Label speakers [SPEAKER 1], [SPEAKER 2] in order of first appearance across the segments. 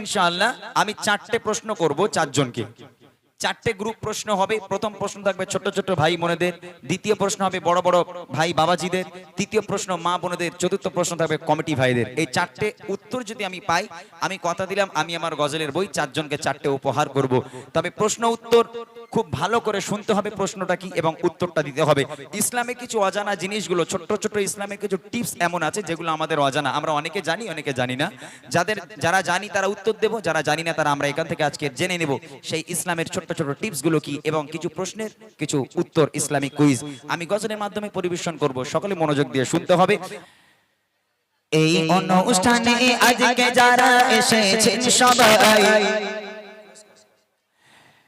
[SPEAKER 1] ইনশাআল্লাহ আমি চারটে প্রশ্ন করব চারজনকে। চারটে গ্রুপ প্রশ্ন হবে, প্রথম প্রশ্ন থাকবে ছোট ছোট ভাই বোনেদের, দ্বিতীয় প্রশ্ন হবে বড় বড় ভাই বাবাজিদের, তৃতীয় প্রশ্ন মা বোনেদের, চতুর্থ প্রশ্ন থাকবে কমিটি ভাইদের। এই চারটে উত্তর যদি আমি পাই, আমি কথা দিলাম, আমি আমার গজলের বই, চারজনকে চারটে উপহার করব। তবে প্রশ্ন উত্তর খুব ভালো করে শুনতে হবে প্রশ্নটা কি এবং উত্তরটা দিতে হবে। ইসলামে কিছু অজানা জিনিসগুলো ছোট্ট ছোট্ট ইসলামে কিছু টিপস এমন আছে যেগুলো আমাদের অজানা। আমরা অনেকে জানি অনেকে জানি না। যাদের যারা জানি তারা উত্তর দেব যারা জানি না তারা আমরা এখান থেকে আজকে জেনে নেব সেই ইসলামের ছোট্ট ছোট্ট টিপসগুলো কি এবং কিছু প্রশ্নের কিছু উত্তর ইসলামিক কুইজ। আমি গজলের মাধ্যমে পরিবেশন করব সকলে মনোযোগ দিয়ে শুনতে হবে।
[SPEAKER 2] এই অনুষ্ঠানে আজকে যারা এসেছেন সবাই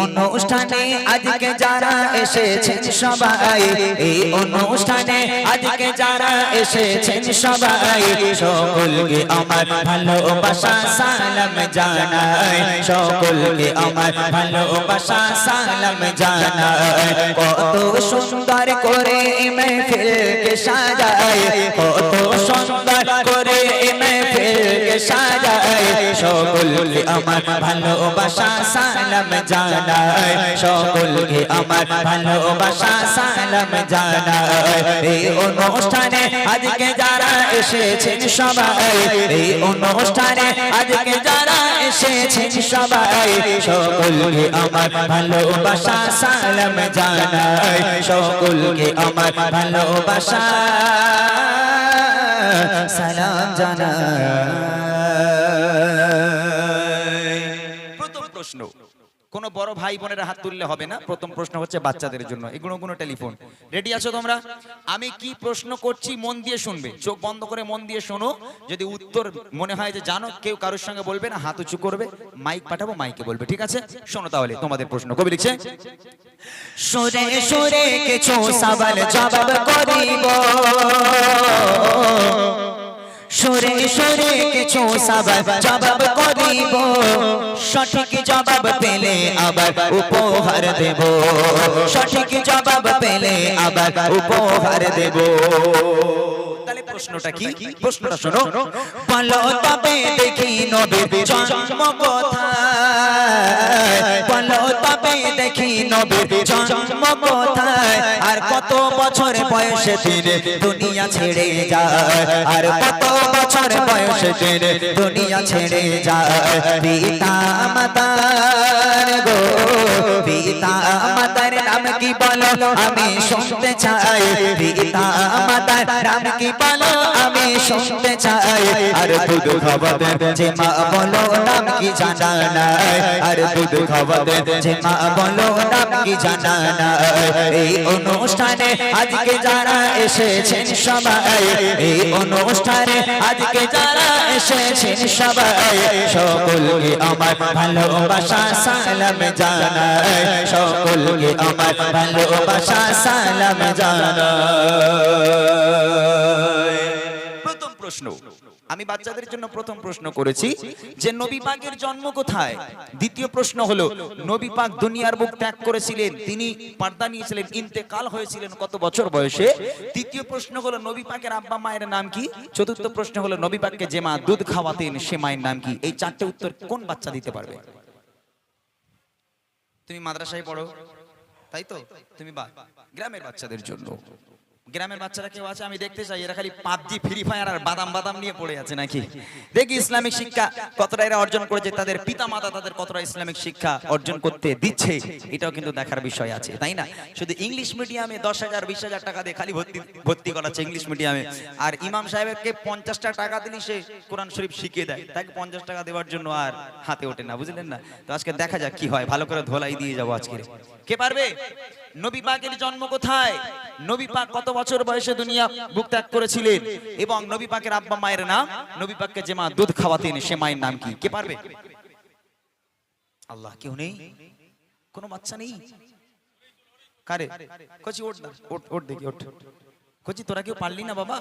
[SPEAKER 2] অনুষ্ঠানে আজকে যারা এসেছেন সবাই, এই অনুষ্ঠানে আজকে যারা এসেছেন সবাই, সকলকে আমার ভালোবাসা, সালাম জানাই। সকলকে আমার ভালোবাসা, সালাম জানাই। কত সুন্দর করে মেহফিলকে সাজায় কত সুন্দর করে মেহফিলকে সাজায়, সকলকে আমার ভালোবাসা সালাম জানাই সকলকে আমার ভালোবাসা সালাম অনুষ্ঠানে আজকে যারা এসেছেন সবাই, এই অনুষ্ঠানে আজকে যারা এসেছেন সবাই, সকলকে আমার ভালোবাসা সালাম জানাই সকলকে আমার ভালোবাসা সালাম জানাই
[SPEAKER 1] প্রশ্ন। কোন বড় ভাই বোনের হাত তুললে হবে না? প্রথম প্রশ্ন হচ্ছে বাচ্চাদের জন্য। এগুলো কোনো টেলিফোন। রেডি আছো তোমরা? আমি কি প্রশ্ন করছি মন দিয়ে শুনবে? চোখ বন্ধ করে মন দিয়ে শোনো। যদি উত্তর মনে হয় যে জানো, কেউ কারোর সঙ্গে বলবে না, হাত উঁচু করবে মাইক পাঠাবো মাইকে বলবে, ঠিক আছে? শোনো তাহলে, তোমাদের প্রশ্ন। কবি লিখছে?
[SPEAKER 2] সুরে জবাব করিব। সুরে সরে কিছু সবাব জবাব করিব। সঠিক জবাব পেলে আবার উপহার দেব। সঠিক জবাব পেলে আবার উপহার দেব।
[SPEAKER 1] প্রশ্নটা কি? প্রশ্নটা শোনো।
[SPEAKER 2] বলো তবে দেখি নবীর জন্ম কোথায় বলো তবে দেখি নবীর জন্ম কোথায় আর কত বছর বয়সে তিনি দুনিয়া ছেড়ে যায়। আর কত বছর বয়সে তিনি দুনিয়া ছেড়ে যায়। পিতা মাতার গো পিতা মাতার নাম কি বলো? আমি শুনতে চাই। পিতা মাতার কি বলো আমি শুনতে চাই। আর দুধ খাওয়াতে যে মা বলো, নাম কি জানা নাই আর দুধ খাওয়াতে যে মা বলো, নাম কি জানা এই অনুষ্ঠানে আজকে যারা এসেছেন সবাই, এই অনুষ্ঠানে আজকে যারা এসেছেন সবাই। সকলকে আমার ভালোবাসা সালাম জানাই। সকলকে আমার ভালোবাসা সালাম জানাই।
[SPEAKER 1] প্রথম প্রশ্ন। আমি বাচ্চাদের জন্য প্রথম প্রশ্ন করেছি যে নবী পাকের জন্ম কোথায়? দ্বিতীয় প্রশ্ন হলো, নবী পাক দুনিয়ার বুক ত্যাগ করেছিলেন, তিনি পর্দা নিয়েছিলেন, ইন্তেকাল হয়েছিলেন কত বছর বয়সে? তৃতীয় প্রশ্ন হলো, নবী পাকের আব্বা মায়ের নাম কি? চতুর্থ প্রশ্ন হলো, নবী পাককে যে মা দুধ খাওয়াতেন, সে মায়ের নাম কি? এই চারটে উত্তর কোন বাচ্চা দিতে পারবে? তুমি মাদ্রাসায় পড়ো, তাই তো? তুমি গ্রামের বাচ্চাদের জন্য। গ্রামের বাচ্চারা কেউ আছে, আমি দেখতে চাই, এরা খালি পাবজি ফ্রি ফায়ার আর বাদাম বাদাম নিয়ে পড়ে আছে নাকি? দেখি ইসলামিক শিক্ষা কতটা এরা অর্জন করেছে, তাদের পিতা মাতা তাদের কতটা ইসলামিক শিক্ষা অর্জন করতে দিচ্ছে, এটাও কিন্তু দেখার বিষয় আছে, তাই না? শুধু ইংলিশ মিডিয়ামে দশ হাজার, বিশ হাজার টাকা দিয়ে খালি ভর্তি ভর্তি করাচ্ছে ইংলিশ মিডিয়ামে আর ইমাম সাহেবকে পঞ্চাশটা টাকা দিলে সে কোরআন শরীফ শিখিয়ে দেয়, তাকে পঞ্চাশ টাকা দেওয়ার জন্য আর হাতে ওঠে না, বুঝলেন না? তো আজকে দেখা যাক কি হয়, ভালো করে ধোলাই দিয়ে যাব আজকে। কে পারবে? নবী পাকের জন্ম কোথায়? নবী পাক কত বছর বয়সে দুনিয়া বুক ত্যাগ করেছিলেন? এবং নবী পাকের আব্বা মায়ের নাম? নবী পাককে যে মা দুধ খাওয়াতেন, সে মায়ের নাম কি? কে পারবে? আল্লাহ কেউ নেই? কোনো বাচ্চা নেই? কারে? কচি, ওঠ না ওঠ দেখি, ওঠ। কচি, তোরা কেউ পারলি না বাবা?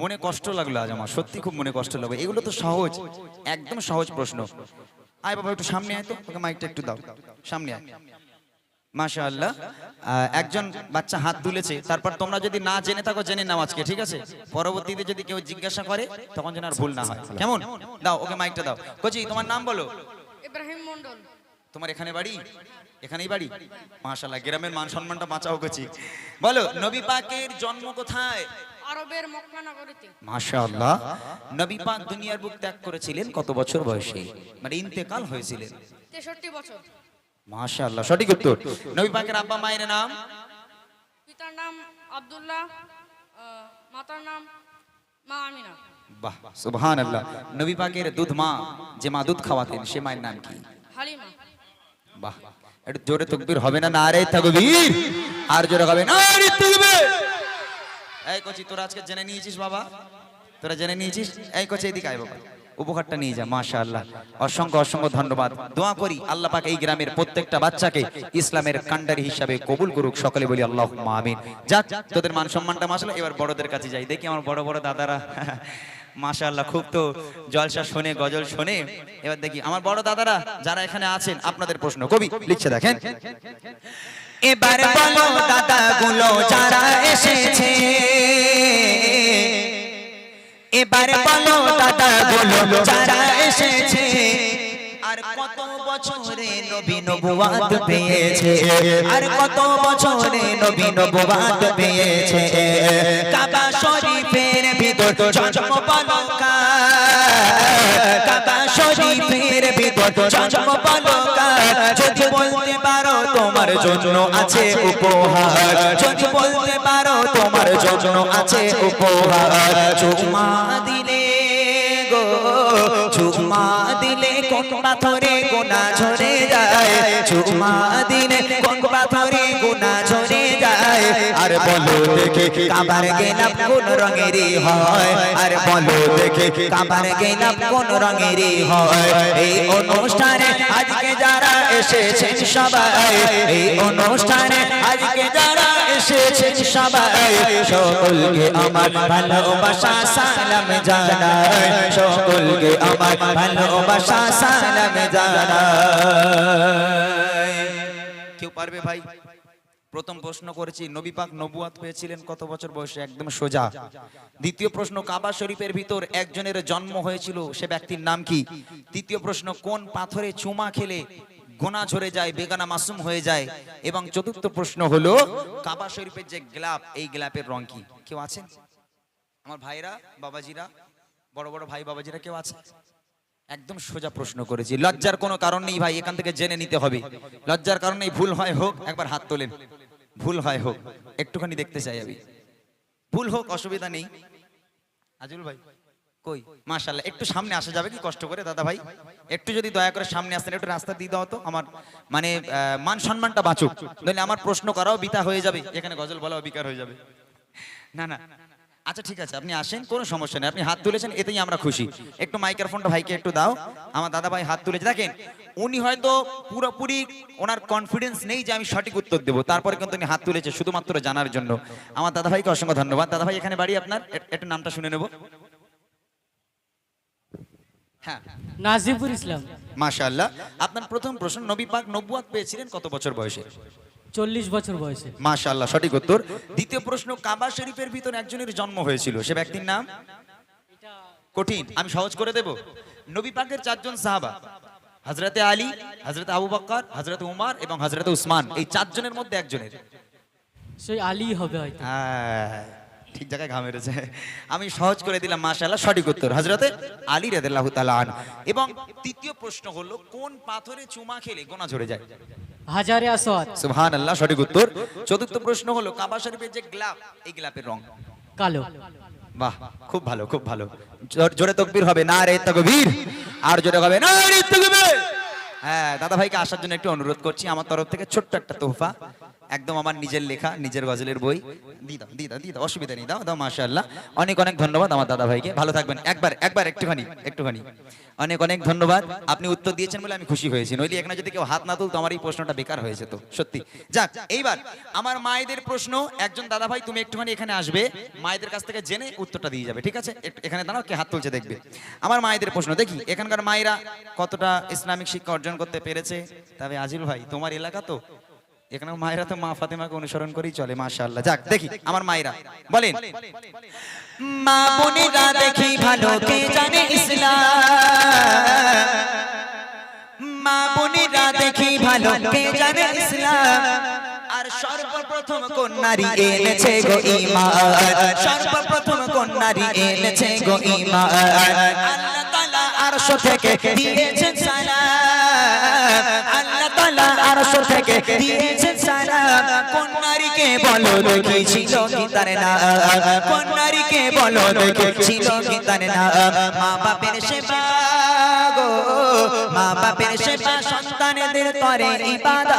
[SPEAKER 1] মনে কষ্ট লাগল আজ আমার, সত্যি খুব মনে কষ্ট লাগল। এগুলো তো সহজ, একদম সহজ প্রশ্ন। আয় বাবা, একটু সামনে আয় তো, ওকে মাইকটা একটু দাও। সামনে আয়। মাশা আল্লাহ একজন বাচ্চা হাত তুলেছে তারপর তোমরা যদি না জেনে থাকো জেনে নাও আজকে ঠিক আছে? পরবর্তীতে যদি কেউ জিজ্ঞাসা করে তখন যেন আর ভুল না হয়। কেমন? দাও ওকে মাইকটা দাও। কচি তোমার নাম বলো।
[SPEAKER 3] ইব্রাহিম মন্ডল
[SPEAKER 1] তোমার এখানে বাড়ি? এখানেই বাড়ি? মাশাল্লাহ গ্রামের মান সম্মানটা বাঁচাও কচি। বলো নবী পাকের জন্ম কোথায়?
[SPEAKER 3] আরবের মক্কা নগরীতে।
[SPEAKER 1] মাশাআল্লাহ। নবী পাক দুনিয়ার বুক ত্যাগ করেছিলেন কত বছর বয়সে? মানে ইন্তেকাল হয়েছিলেন।
[SPEAKER 3] তেষট্টি বছর।
[SPEAKER 1] মাশাআল্লাহ সঠিক উত্তর। নবী পাকের আব্বা মায়ের নাম?
[SPEAKER 3] পিতার নাম আব্দুল্লাহ মাতার নাম মা আমিনা।
[SPEAKER 1] বাহ সুবহানাল্লাহ। নবী পাকের দুধ মা যে মা দুধ খাওয়াতেন সে মায়ের নাম কি?
[SPEAKER 3] হালিমা।
[SPEAKER 1] বাহ একটু জোরে তকবীর হবে না? নারে তাকবীর। আর জোরে হবে নারে তাকবীর। এই কোচি তোরা আজকে জেনে নিয়েছিস বাবা? তোরা জেনে নিয়েছিস? এই কোচি এদিকে আয় বাবা। উপহারটা নিয়ে যা, মাশাআল্লাহ। অসংখ্য অসংখ্য ধন্যবাদ। দোয়া করি আল্লাহ পাক এই গ্রামের প্রত্যেকটা বাচ্চাকে ইসলামের কান্ডারি হিসাবে কবুল করুক, সকলে বলি আল্লাহ আমিন। যাক, তোদের মান সম্মানটা মাসলা এবার বড়দের কাছে যাই। দেখি আমার বড় বড় দাদারা। মাশাআল্লাহ, খুব তো জলসা শোনে, গজল শোনে। এবার দেখি আমার বড় দাদারা যারা এখানে আছেন, আপনাদের প্রশ্ন। কবি, লিখছে দেখেন।
[SPEAKER 2] এবার বলো দাদা গুলো যারা এসেছে এবার বলো দাদা বলো যারা এসেছে আর কত বছরে নবী নবুয়াত পেয়েছে? আর কত বছরে নবী নবুয়াত পেয়েছে? কাবা শরীফের ভিতর জন্ম বালকা কাবা শরীফের ভিতর জন্ম বালকা যদি বলতে পারো তোমার জন্য আছে উপহার। যদি বলতে পারো তোমার জন্য আছে উপহার। চুমা দিলে গো চুমা দিলে কোন পাথরে গোনা ঝরে যায়। চুমা দিলে কোন পাথরে গোনা আর বলো দেখে কাবার গেলাম কোন রঙেরই হয়। আর বলো দেখে কাবার গেলাম কোন রঙেরই হয়। এই অনুষ্ঠানে আজকে যারা এসেছেন সবাই এই অনুষ্ঠানে আজকে যারা এসেছেন সবাই সকলকে আমার ভালোবাসা সালাম জানাই। সকলকে আমার ভালোবাসা সালাম জানাই।
[SPEAKER 1] কেউ পারবে ভাই? প্রথম প্রশ্ন করেছি নবী পাক নবুয়াত পেয়েছিলেন কত বছর বয়সে? একদম সোজা। দ্বিতীয় প্রশ্ন, কাবা শরীফের ভিতর একজনের জন্ম হয়েছিল, সে ব্যক্তির নাম কি? তৃতীয় প্রশ্ন, কোন পাথরে চুমা খেলে গোনা ঝরে যায়, বেগানা মাসুম হয়ে যায়? এবং চতুর্থ প্রশ্ন হলো, কাবা শরীফের যে গ্লাপ, এই গ্লাপের রং কি? কেউ আছেন? আমার ভাইরা, বাবাজিরা, বড় বড় ভাই বাবাজিরা কেউ আছে একদম সোজা প্রশ্ন করেছি। লজ্জার কোনো কারণ নেই ভাই, এখান থেকে জেনে নিতে হবে। লজ্জার কারণে ভুল হয় হোক, একবার হাত তোলেন। ভুল হয় হোক, একটুখানি দেখতে চাই আমি। ভুল হোক, অসুবিধা নেই। আজুল ভাই, কই? মাশাল্লাহ একটু সামনে আসা যাবে কি কষ্ট করে, দাদা ভাই? একটু যদি দয়া করে সামনে আসতেন একটু রাস্তা দিয়ে দাও তো। আমার মানে মান সম্মানটা বাঁচুক। নইলে আমার প্রশ্ন করাও বিতা হয়ে যাবে। এখানে গজল বলাও বিকার হয়ে যাবে। না না আচ্ছা ঠিক আছে আপনি আসেন কোনো সমস্যা নেই আপনি হাত তুলেছেন এতেই আমরা খুশি। একটু মাইক্রোফোনটা ভাইকে একটু দাও আমার দাদা ভাই হাত তুলেছে। দেখেন উনি হয়তো পুরোপুরি ওনার কনফিডেন্স নেই যে আমি সঠিক উত্তর দেবো তারপরে কিন্তু উনি হাত তুলেছে শুধুমাত্র জানার জন্য। আমার দাদা ভাইকে অসংখ্য ধন্যবাদ। দাদা ভাই এখানে বাড়ি আপনার? একটু নামটা শুনে নেব। হ্যাঁ।
[SPEAKER 4] নাজিবুর ইসলাম।
[SPEAKER 1] মাশাআল্লাহ। আপনার প্রথম প্রশ্ন নবী পাক নবুয়াত পেয়েছিলেন কত বছর বয়সে?
[SPEAKER 4] চল্লিশ বছর বয়সে।
[SPEAKER 1] মাশাআল্লাহ সঠিক উত্তর। দ্বিতীয় প্রশ্ন কাবা শরীফের ভিতর একজনের জন্ম হয়েছিল। সে ব্যক্তির নাম? কঠিন আমি সহজ করে দেব। নবী পাকের চারজন সাহাবা হযরতে আলী হযরত আবু বকর হযরত উমার এবং হযরত উসমান এই চারজনের মধ্যে একজনের।
[SPEAKER 4] সেই আলী হবে হয়তো।
[SPEAKER 1] হ্যাঁ, ঠিক জায়গায় ঘাম মেরেছে। আমি সহজ করে দিলাম মাশাআল্লাহ সঠিক উত্তর। হযরতে আলী রাদিয়াল্লাহু তাআলা আনহু। এবং তৃতীয় প্রশ্ন হলো কোন পাথরে চুমা খেলে গোনা ঝরে যায়?
[SPEAKER 4] হাজারে আসওয়াত।
[SPEAKER 1] সুবহানাল্লাহ সঠিক উত্তর। চতুর্থ প্রশ্ন হলো কাবা শরীফের যে গ্লাব এই গ্লাবের রং?
[SPEAKER 4] কালো।
[SPEAKER 1] বাহ খুব ভালো খুব ভালো। জোরে তকবীর হবে না রে তকবীর। আর জোরে হবে না রে তকবীর। হ্যাঁ দাদা ভাইকে আসার জন্য একটু অনুরোধ করছি আমার তরফ থেকে ছোট্ট একটা তোহফা। একদম আমার নিজের লেখা, নিজের গজলের বই। দি দাও দি দাও দি দাও, অসুবিধা নেই, দাও দাও, মাশাআল্লাহ। অনেক অনেক ধন্যবাদ আমার দাদা ভাইকে ভালো থাকবেন। একবার একবার একটুখানি একটুখানি। অনেক অনেক ধন্যবাদ। আপনি উত্তর দিয়েছেন বলে আমি খুশি হয়েছি। নইলে এখানে যদি কেউ হাত না তুলতো, আমার এই প্রশ্নটা বেকার হয়ে যেত, সত্যি। যাক, এইবার আমার মায়েদের প্রশ্ন। একজন দাদা ভাই তুমি একটুখানি এখানে আসবে। মায়েদের কাছ থেকে জেনে উত্তরটা দিয়ে যাবে, ঠিক আছে? এখানে দাঁড়াও, কে হাত তুলছে দেখবে। আমার মায়েদের প্রশ্ন, দেখি, এখানকার মায়েরা কতটা ইসলামিক শিক্ষা অর্জন করতে পেরেছে? তবে আজিল ভাই, তোমার এলাকা তো এখানে মায়েরা তো মা ফাতেমাকে অনুসরণ করেই চলে, মাশাআল্লাহ। যাক, দেখি, আমার মায়েরা, বলেন।
[SPEAKER 2] মা বোনেরা দেখি ভালো, কে জানে ইসলাম? মা বোনেরা দেখি ভালো, কে জানে ইসলাম? আর সর্বপ্রথম কোন নারী এনেছে গো ঈমান? সর্বপ্রথম কোন নারী এনেছে গো ঈমান? আল্লাহ তাআলা আরশ থেকে সালাম তাআলা আরশ থেকে দিয়েছেন সালাম কোন নারীকে বলো দেখি ছিল কি তার নাম মা বাপের সেবা মা বাপের সেবা সন্তানদের তরে ইবাদত।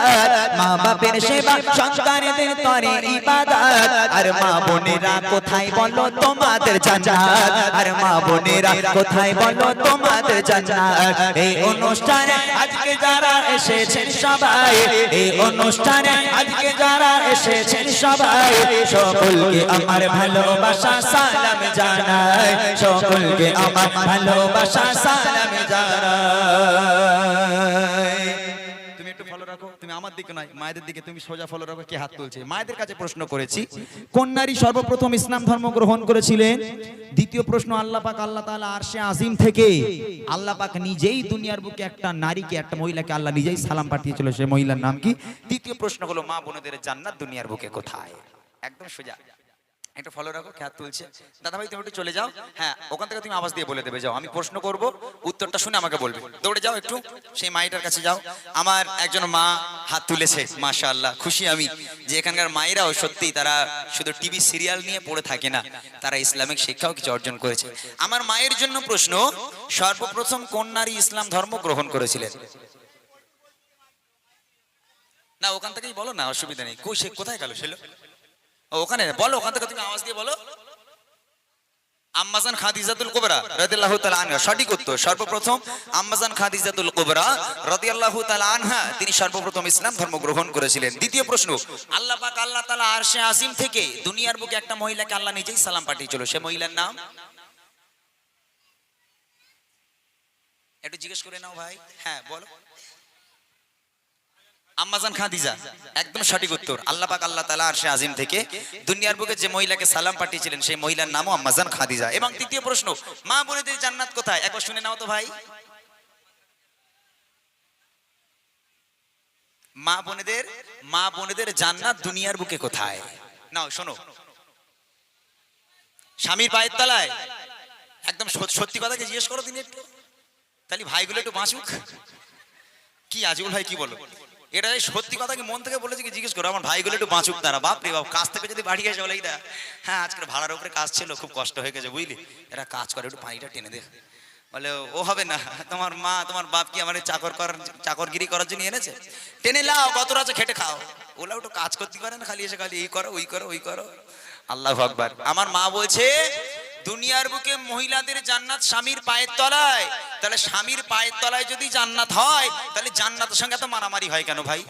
[SPEAKER 2] মা বাপের সেবা সন্তানদের তরে ইবাদত। আর মা বোনেরা কোথায় বলো তোমাদের জান্নাত? আর মা বোনেরা কোথায় বলো তোমাদের জান্নাত? এই অনুষ্ঠানে আজকে যারা এসেছেন সবাই, এই অনুষ্ঠানে আজকে যারা এসেছেন সবাই, সকলকে আমার ভালোবাসা সালাম জানাই। সকলকে আমার ভালোবাসা সালাম জানাই।
[SPEAKER 1] আল্লাহ নিজেই একটা নারীকে, একটা মহিলাকে আল্লাহ নিজেই সালাম পাঠিয়েছিল সেই মহিলার নাম কি? তৃতীয় প্রশ্ন হলো, মা বোনদের জান্নাত দুনিয়ার বুকে কোথায়? একদম সোজা। একটু ফলো রাখো, খ্যাত তুলছে। দাদা ভাই তুমি একটু চলে যাও। হ্যাঁ ওখান থেকে তুমি আওয়াজ দিয়ে বলে দেবে, যাও। আমি প্রশ্ন করব, উত্তরটা শুনে আমাকে বলবে। দৌড়ে যাও একটু, সেই মাইটার কাছে যাও। আমার একজন মা হাত তুলেছে, মাশাআল্লাহ, খুশি আমি যে এখানকার মায়েরাও সত্যি তারা শুধু টিভি সিরিয়াল নিয়ে পড়ে থাকে না, তারা ইসলামিক শিক্ষাও কিছু অর্জন করেছে। আমার মায়ের জন্য প্রশ্ন, সর্বপ্রথম কোন নারী ইসলাম ধর্ম গ্রহণ করেছিলেন? না, ওখান থেকেই বলো না, অসুবিধা নেই। কোথায় গেল ছিল ওখানে, বলো, ওখান থেকে তুমি আওয়াজ দিয়ে বলো। তিনি সর্বপ্রথম ইসলাম ধর্ম গ্রহণ করেছিলেন। দ্বিতীয় প্রশ্ন, আল্লাহ আল্লাহ তাআলা আরশে আজিম থেকে দুনিয়ার বুকে একটা মহিলাকে আল্লাহ নিজেই সালাম পাঠিয়েছিল, সে মহিলার নাম? একটু জিজ্ঞেস করে নাও ভাই। হ্যাঁ বলো। আম্মাজান খাদিজা, একদম সঠিক উত্তর। আল্লাহ পাক আল্লাহ তাআলা আরশে আজিম থেকে দুনিয়ার বুকে যে মহিলাকে সালাম পাঠিয়েছিলেন, সেই মহিলার নামও আম্মাজান খাদিজা। এবং তৃতীয় প্রশ্ন, মা বোনেদের জান্নাত কোথায়? একবার শুনে নাও তো ভাই। মা বোনেদের মা বোনেদের জান্নাত দুনিয়ার বুকে কোথায়? নাও, শোনো। স্বামীর পায়ের তলায়। একদম সত- সত্যি কথাকে জিজ্ঞেস করো তিনি তাহলে ভাইগুলো একটু বাঁচুক। কি আজিবুল ভাই কি বলো? এটা সত্যি কথা কি মন থেকে বলেছে কি জিজ্ঞেস করো? আমার ভাইগুলো একটু বাঁচুক তারা। বাপ রে বাপ, কাজ থেকে যদি বাড়ি গেছে বলে এইটা হ্যাঁ আজকের ভাড়ার উপরে কাজ ছিল, খুব কষ্ট হয়ে গেছে, বুঝলি? এরা কাজ করে, একটু পানিটা টেনে দে। বলে, ও হবে না, তোমার মা, তোমার বাপ কি আমার চাকর করার চাকরগিরি করার জন্য এনেছে? টেনে লাও কত আছে খেটে খাও। ওলা একটু কাজ করতে পারে না, খালি এসে খালি এই করো, ওই করো ওই করো। আল্লাহ আকবার। আমার মা বলছে দুনিয়ার বুকে মহিলাদের জান্নাত স্বামীর পায়ের তলায়। তাহলে স্বামীর পায়ের তলায় যদি জান্নাত হয়, তাহলে জান্নাতের সঙ্গে এত মারামারি হয় কেন ভাই?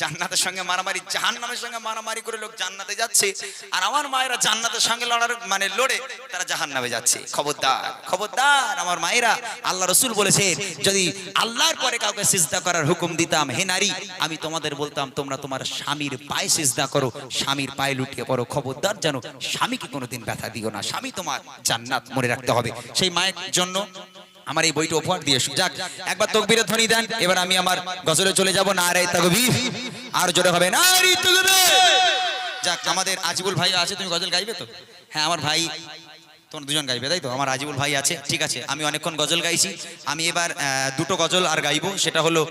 [SPEAKER 1] জান্নাতের সঙ্গে মারামারি, জাহান্নামের সঙ্গে মারামারি করে লোক জান্নাতে যাচ্ছে। আর আমার মায়েরা জান্নাতের সঙ্গে লড়ার মানে লড়ে তারা জাহান্নামে যাচ্ছে। খবরদার খবরদার আমার মায়েরা। আল্লাহ রসুল বলেছেন, যদি আল্লাহর পরে কাউকে সিজদা করার হুকুম দিতাম, হে নারী, আমি তোমাদের বলতাম, তোমরা তোমার স্বামীর পায়ে সিজদা করো, স্বামীর পায়ে লুটিয়ে পড়ো। খবরদার যেন স্বামীকে কোনোদিন ব্যথা দিও না। স্বামী তোমার জান্নাত মনে রাখতে হবে। সেই মায়ের জন্য আমার এই বইটা উপহার দিয়ে। যাক, একবার তকবীরের ধ্বনি দেন, এবার আমি আমার গজলে চলে যাব না রে তকবির। আর জোরে হবে না রে তকবীর। যাক, আমাদের আজিবুল ভাই আছে, তুমি গজল গাইবে তো? হ্যাঁ আমার ভাই তোমরা দুজন গাইবে, তাই তো? আমার রাজিবুল ভাই আছে, ঠিক আছে, আমি অনেকক্ষণ গজল গাইছি। আমি এবার দুটো গজল আর গাইবো, সেটা হলো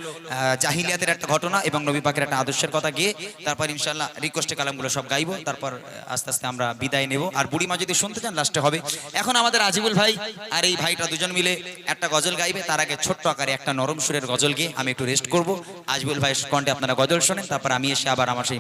[SPEAKER 1] জাহিলিয়াতের একটা ঘটনা এবং নবী পাকের একটা আদর্শের কথা গিয়ে, তারপর ইনশাল্লাহ রিকোয়েস্টে কালামগুলো সব গাইবো, তারপর আস্তে আস্তে আমরা বিদায় নেব। আর বুড়িমা যদি শুনতে চান লাস্টে হবে। এখন আমাদের রাজিবুল ভাই আর এই ভাইটা দুজন মিলে একটা গজল গাইবে, তার আগে ছোট্ট আকারে একটা নরম সুরের গজল গিয়ে আমি একটু রেস্ট করব। আজবুল ভাই কণ্ঠে আপনারা গজল শোনেন, তারপর আমি এসে আবার আমার সেই